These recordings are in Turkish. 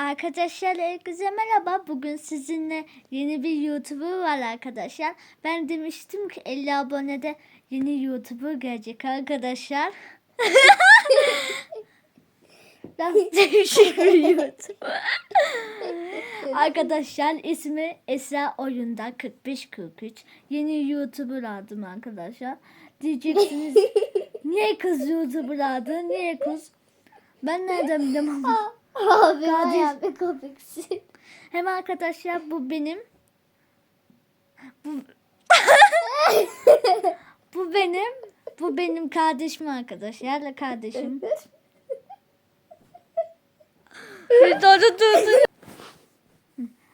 Arkadaşlar herkese merhaba. Bugün sizinle yeni bir YouTuber var arkadaşlar. Ben demiştim ki 50 abonede yeni YouTuber gelecek arkadaşlar. Nasıl değişik bir YouTuber. arkadaşlar ismi Esra Oyunda 4543. Yeni YouTuber adım arkadaşlar. Diyeceksiniz niye kız YouTuber adı? Niye kız? Ben nereden bileyim. Abi bayağı bir komiksin. Hem arkadaşlar bu benim. Bu, bu benim. Bu benim kardeşim arkadaşlar. Kardeşim. Bir doğru durdu.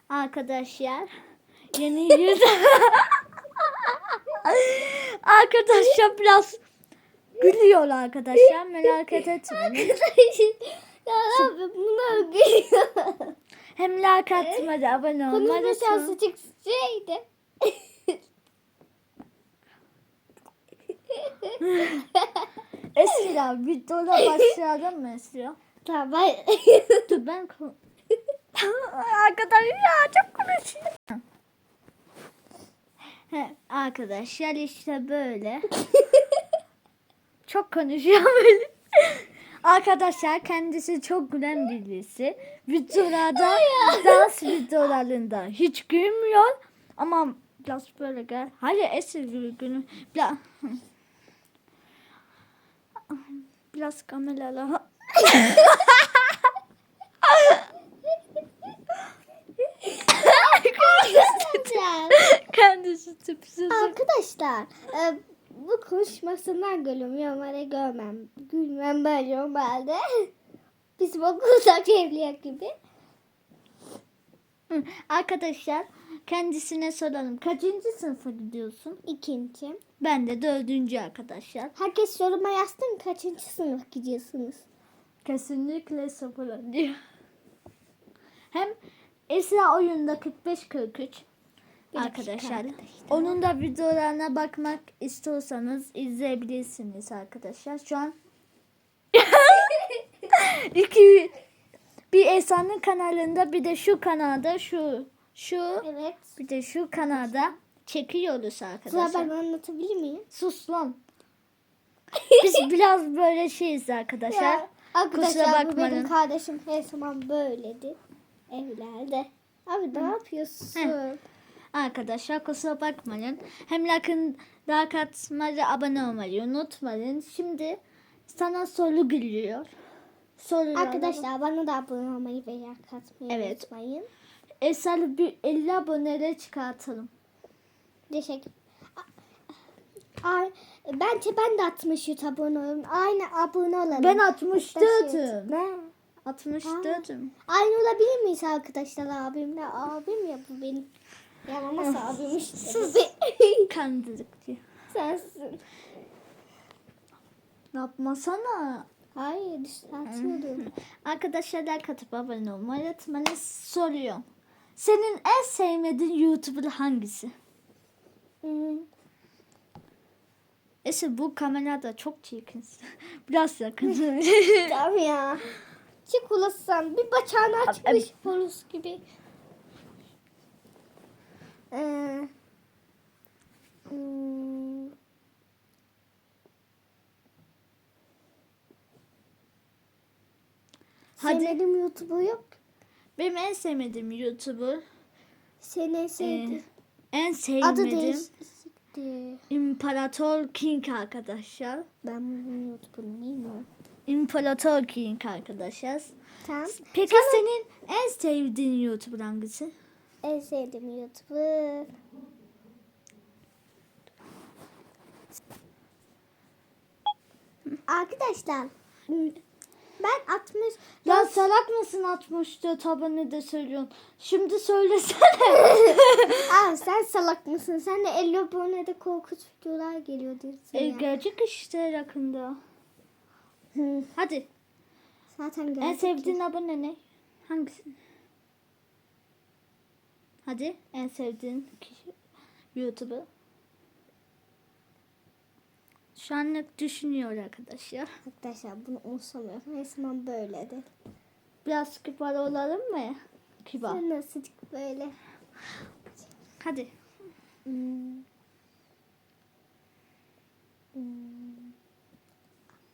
Arkadaşlar. Yeni yüz. arkadaşlar biraz gülüyor arkadaşlar. Merak etmeyin. Ya abi bunlar gülüyor. Hem like atmayı, abone olmayı Konuşma unutmayın. şansı çıksaydı. Esra videoda başlayalım mı Esra? Tamam ben... Dur ben Arkadaşlar ya çok konuşuyor. Arkadaşlar işte böyle. çok konuşuyor böyle. Arkadaşlar kendisi çok gülen birisi. Videolarda, dans videolarında hiç gülmüyor. Ama biraz böyle gel. Hayır Esra gülüm. Biraz, biraz kameralara Kendisi tipsiz. Arkadaşlar e, konuşmasından gülüm Ömer'e görmem. Gülmem ben normalde. Bizim okulda evliya gibi. Hı, Arkadaşlar kendisine soralım. Kaçıncı sınıfa gidiyorsun? İkinci. Ben de dördüncü arkadaşlar. Herkes soruma yazsın kaçıncı sınıf gidiyorsunuz? Kesinlikle sıfır diyor. Hem Esra oyunda 45-43 Bir arkadaşlar. arkadaşlar. Onun da videolarına bakmak istiyorsanız izleyebilirsiniz arkadaşlar. Şu an iki bir Esra'nın kanalında bir de şu kanalda şu şu Evet. bir de şu kanalda çekiyoruz Sıra arkadaşlar. ben anlatabilir miyim? Sus lan. Biz biraz böyle şeyiz arkadaşlar. Ya, Arkadaşlar Kusura bu benim kardeşim her zaman böyledi. Evlerde. Abi ne yapıyorsun? Arkadaşlar kusura bakmayın. Hem like, like atmayı, abone olmayı unutmayın. Şimdi sana soru geliyor. Soru Arkadaşlar bana da abone olmayı ve yak atmayı Evet. unutmayın. Esra'lı bir 50 abonelere çıkartalım. Teşekkür. Ay, bence ben de 60 YouTube abone olayım. Aynı abone olalım. Ben 64'üm. şey- Ne? 64'üm. Aynı olabilir miyiz arkadaşlar abimle? Abim ya bu benim. Abim işte. bu be- Kandırdık diyor. Sensin. Yapmasana. Hayır düzeltiyorum. Arkadaşlar like atıp abone olmayı unutmayın. Soruyor. Senin en sevmediğin YouTuber hangisi? Hmm. Bu kamerada çok çirkinsin. Biraz yakın. Tamam ya. Çikolasan bir bacağını açmış polis gibi. Ee, hmm, Hadi. Senin YouTube'u yok. Benim en sevmediğim YouTuber, Senin sevdi. en Adı sevmediğim değişti. İmparator King arkadaşlar. Ben bunun YouTube'unu bilmiyorum. İmparator King arkadaşlar. Tamam. Peki senin en sevdiğin YouTuber hangisi? En sevdiğim YouTuber. Arkadaşlar ben 60 Ya salak mısın 64 abone de söylüyorsun. Şimdi söylesene. Aa, sen salak mısın? Sen de 50 abonede korkunç videolar geliyor diyorsun e, ya. gelecek işte yakında. Hadi. Zaten En gelecek sevdiğin abone ne? Hangisi? Hadi en sevdiğin kişi YouTuber. Şu anlık düşünüyor arkadaşlar. Arkadaşlar bunu umursamıyorum. Her zaman böyledir. Biraz kibar olalım mı? Kibar. Sen nasıl böyle? Hadi. Hmm. Hmm.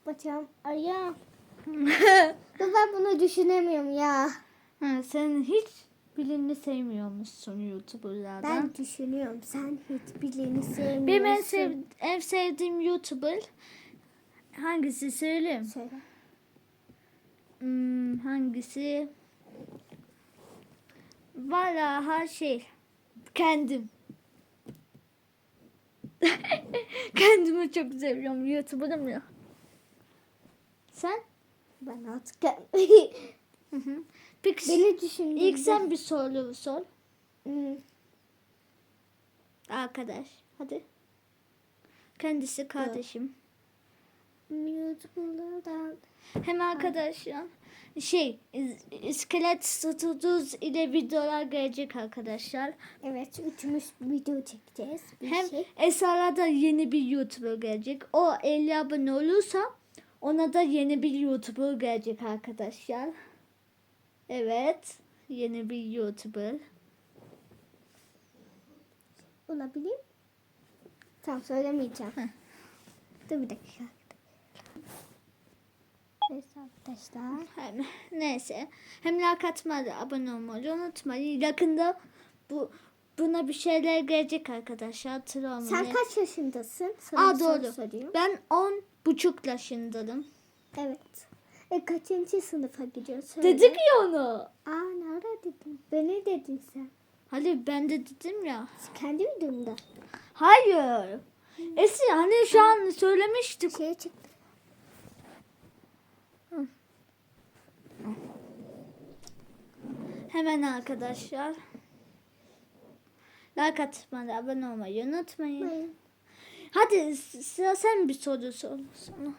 Bacağım ayağım. Ben bunu düşünemiyorum ya. Ha, sen hiç birini sevmiyormuşsun YouTuber'lardan. Ben düşünüyorum. Sen hiç birini sevmiyorsun. Benim en, sev, en sevdiğim YouTuber hangisi söyleyeyim? Söyle. Hmm, hangisi? Valla her şey. Kendim. Kendimi çok seviyorum. YouTuber'ım ya. Sen? Ben artık hı. Peki beni düşündüm. ilk sen bir soru sor. Hmm. Arkadaş. Hadi. Kendisi kardeşim. YouTube'lardan Hem arkadaşlar şey is- iskelet stüdyosu ile videolar gelecek arkadaşlar. evet üçümüz video çekeceğiz. Bir Hem şey. Esra'da da yeni bir YouTuber gelecek. O 50 abone olursa ona da yeni bir YouTuber gelecek arkadaşlar. Evet. Yeni bir YouTuber. olabilir. Tamam söylemeyeceğim. Heh. Dur bir dakika. Evet arkadaşlar. Hem, neyse. Hem like atmayı, abone olmayı unutmayın. Yakında bu buna bir şeyler gelecek arkadaşlar. Travma. Sen kaç yaşındasın? Sana Aa doğru. sorayım. Ben 10 buçuk yaşındayım. Evet. E kaçıncı sınıfa gidiyorsun? Söyle. Dedik ya onu. Aa nerede dedin? Beni dedin sen. Hadi ben de dedim ya. Kendi videomda. Hayır. Esi hani şu an söylemiştik. Şeye çıktı. Hemen arkadaşlar. Like atmayı, abone olmayı unutmayın. Hayır. Hadi sıra sen bir soru sor sana.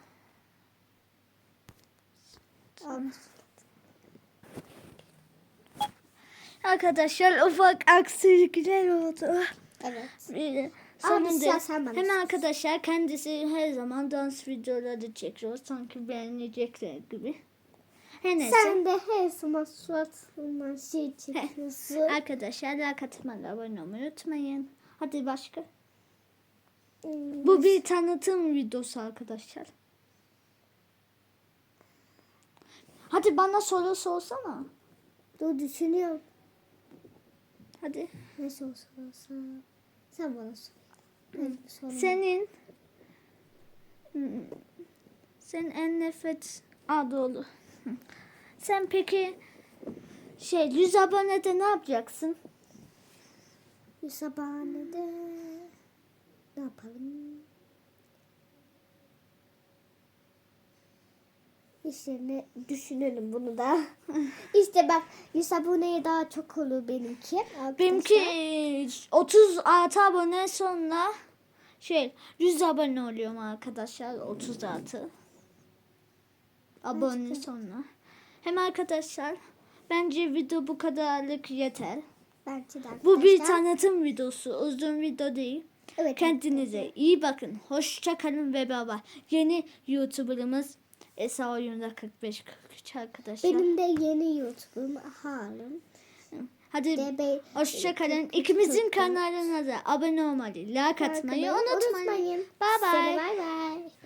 Arkadaşlar ufak aksilikler oldu. Evet. Bir- Sonunda sen- sen bana hem sor. arkadaşlar kendisi her zaman dans videoları çekiyor. Sanki beğenecekler gibi. Her neyse. Sen de her zaman suratından şey çekiyorsun. Arkadaşlar like atmayı, abone olmayı unutmayın. Hadi başka. Hmm. Bu bir tanıtım videosu arkadaşlar. Hadi bana soru sorsana. Dur düşünüyorum. Hadi. Ne olsa. Sen bana sor. Sorun? Senin sen en nefret doğru. Hı. Sen peki şey 100 abonede ne yapacaksın? Bu sabahında ne yapalım? İşte ne düşünelim bunu da. işte bak 100 aboneye daha çok olur benimki. arkadaşlar. Benimki e, 36 abone sonra şey 100 abone oluyorum arkadaşlar 36 abone sonra. Hem arkadaşlar bence video bu kadarlık yeter. Bence de Bu bir tanıtım videosu uzun video değil. Evet. Kendinize iyi bakın. Hoşça kalın ve baba. Yeni YouTuber'ımız Esa Oyunda 45 43 arkadaşlar. Benim de yeni YouTube'um Harun. Hadi DB hoşça kalın. İkimizin kanalına da abone olmayı, like atmayı unutmayın. unutmayın. Bye bye. Bye bye.